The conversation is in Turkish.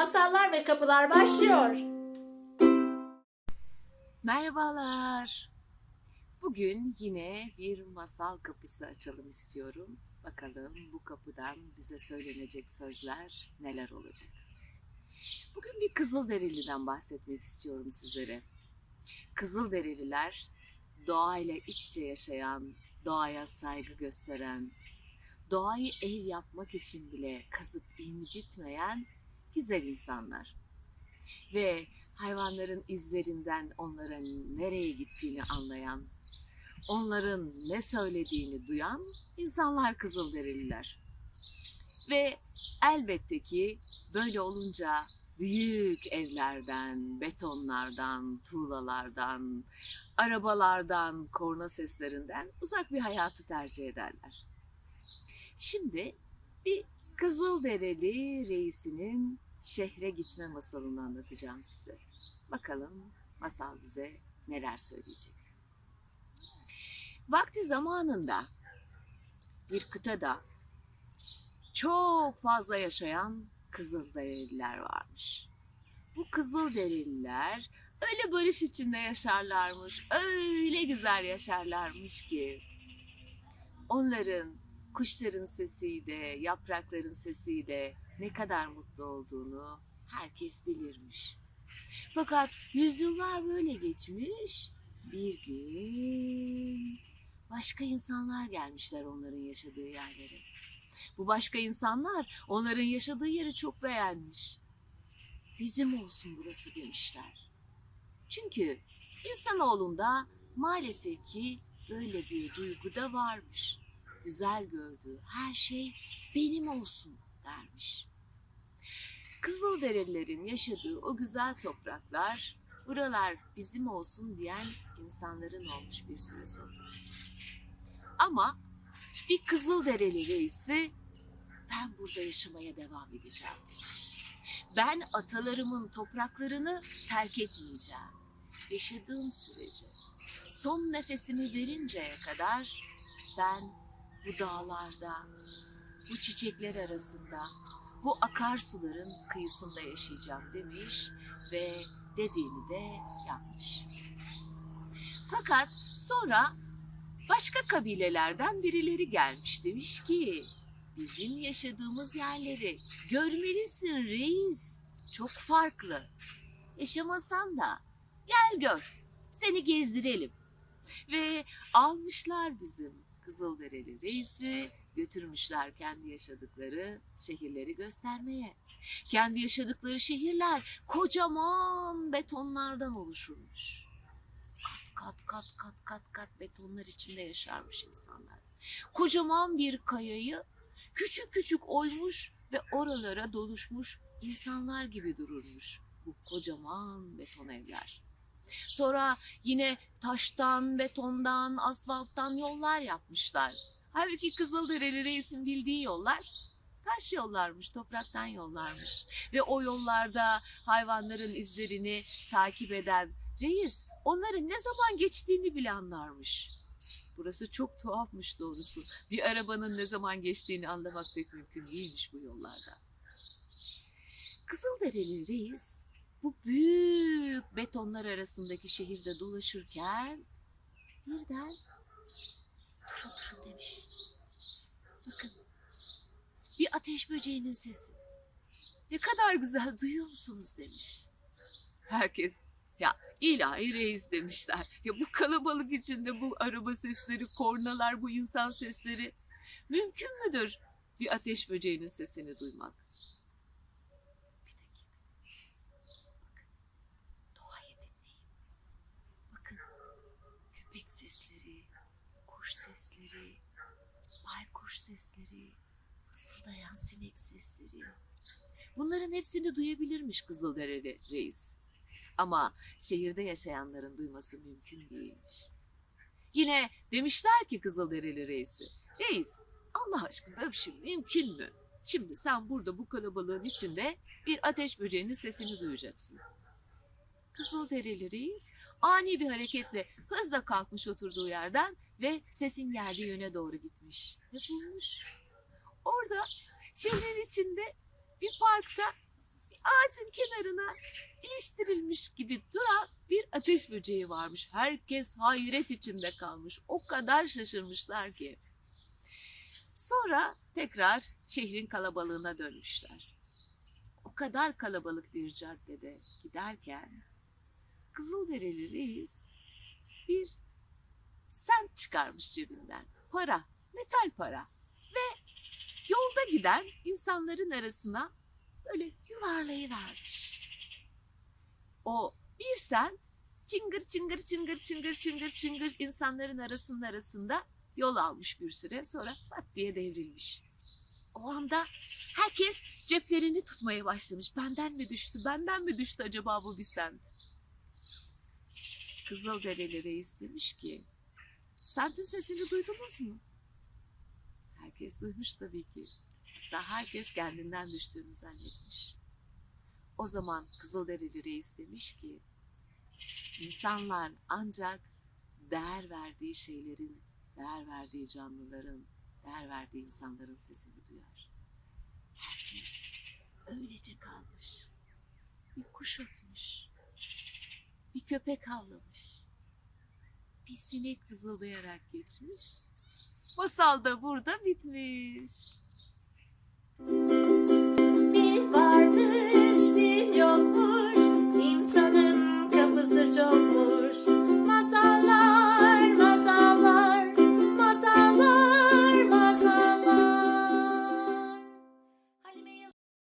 Masallar ve Kapılar başlıyor. Merhabalar. Bugün yine bir masal kapısı açalım istiyorum. Bakalım bu kapıdan bize söylenecek sözler neler olacak. Bugün bir Kızılderili'den bahsetmek istiyorum sizlere. Kızılderililer doğayla iç içe yaşayan, doğaya saygı gösteren, doğayı ev yapmak için bile kazıp incitmeyen güzel insanlar. Ve hayvanların izlerinden onların nereye gittiğini anlayan, onların ne söylediğini duyan insanlar Kızılderililer. Ve elbette ki böyle olunca büyük evlerden, betonlardan, tuğlalardan, arabalardan, korna seslerinden uzak bir hayatı tercih ederler. Şimdi bir Kızılderili reisinin şehre gitme masalını anlatacağım size. Bakalım masal bize neler söyleyecek. Vakti zamanında bir kıtada çok fazla yaşayan Kızılderililer varmış. Bu Kızılderililer öyle barış içinde yaşarlarmış, öyle güzel yaşarlarmış ki onların kuşların sesiyle, yaprakların sesiyle ne kadar mutlu olduğunu herkes bilirmiş. Fakat yüzyıllar böyle geçmiş. Bir gün başka insanlar gelmişler onların yaşadığı yerlere. Bu başka insanlar onların yaşadığı yeri çok beğenmiş. Bizim olsun burası demişler. Çünkü insanoğlunda maalesef ki böyle bir duygu da varmış. Güzel gördüğü her şey benim olsun dermiş. Kızılderililerin yaşadığı o güzel topraklar, buralar bizim olsun diyen insanların olmuş bir süre sonra. Ama bir Kızılderili reisi ben burada yaşamaya devam edeceğim demiş. Ben atalarımın topraklarını terk etmeyeceğim. Yaşadığım sürece, son nefesimi verinceye kadar ben bu dağlarda, bu çiçekler arasında, bu akarsuların kıyısında yaşayacağım demiş ve dediğini de yapmış. Fakat sonra başka kabilelerden birileri gelmiş demiş ki bizim yaşadığımız yerleri görmelisin reis. Çok farklı. Yaşamasan da gel gör. Seni gezdirelim. Ve almışlar bizim Kızılderili reisi götürmüşler kendi yaşadıkları şehirleri göstermeye. Kendi yaşadıkları şehirler kocaman betonlardan oluşurmuş. Kat kat kat kat kat kat betonlar içinde yaşarmış insanlar. Kocaman bir kayayı küçük küçük oymuş ve oralara doluşmuş insanlar gibi dururmuş bu kocaman beton evler. Sonra yine taştan, betondan, asfalttan yollar yapmışlar. Halbuki Kızılderili reisin bildiği yollar taş yollarmış, topraktan yollarmış. Ve o yollarda hayvanların izlerini takip eden reis onların ne zaman geçtiğini bile anlarmış. Burası çok tuhafmış doğrusu. Bir arabanın ne zaman geçtiğini anlamak pek mümkün değilmiş bu yollarda. Kızılderili reis bu büyük betonlar arasındaki şehirde dolaşırken birden durun durun demiş. Bakın bir ateş böceğinin sesi. Ne kadar güzel duyuyor musunuz demiş. Herkes ya ilahi reis demişler. Ya bu kalabalık içinde bu araba sesleri, kornalar, bu insan sesleri mümkün müdür bir ateş böceğinin sesini duymak? Bir dakika. Bakın. Doğayı dinleyin. Bakın. Köpek sesleri, kuş sesleri, baykuş sesleri, fısıldayan sinek sesleri. Bunların hepsini duyabilirmiş Kızılderili reis. Ama şehirde yaşayanların duyması mümkün değilmiş. Yine demişler ki Kızılderili reisi, reis Allah aşkına böyle mümkün mü? Şimdi sen burada bu kalabalığın içinde bir ateş böceğinin sesini duyacaksın. Kızılderili reis ani bir hareketle hızla kalkmış oturduğu yerden ve sesin geldiği yöne doğru gitmiş ve bulmuş. Orada şehrin içinde bir parkta bir ağacın kenarına iliştirilmiş gibi duran bir ateş böceği varmış. Herkes hayret içinde kalmış. O kadar şaşırmışlar ki. Sonra tekrar şehrin kalabalığına dönmüşler. O kadar kalabalık bir caddede giderken Kızılderili reis bir sent çıkarmış cebinden. Para, metal para. Ve yolda giden insanların arasına böyle yuvarlayıvermiş. O bir sent çıngır çıngır çıngır çıngır çıngır çıngır insanların arasının arasında yol almış bir süre sonra pat diye devrilmiş. O anda herkes ceplerini tutmaya başlamış. Benden mi düştü, benden mi düştü acaba bu bir sent? Kızılderili reis demiş ki, sentin sesini duydunuz mu? Herkes duymuş tabii ki. Hatta herkes kendinden düştüğünü zannetmiş. O zaman Kızılderili reis demiş ki, insanlar ancak değer verdiği şeylerin, değer verdiği canlıların, değer verdiği insanların sesini duyar. Herkes öylece kalmış. Bir kuş ötmüş. Bir köpek havlamış. Bir sinek vızıldayarak geçmiş. Masal da burada bitmiş. Bir vardı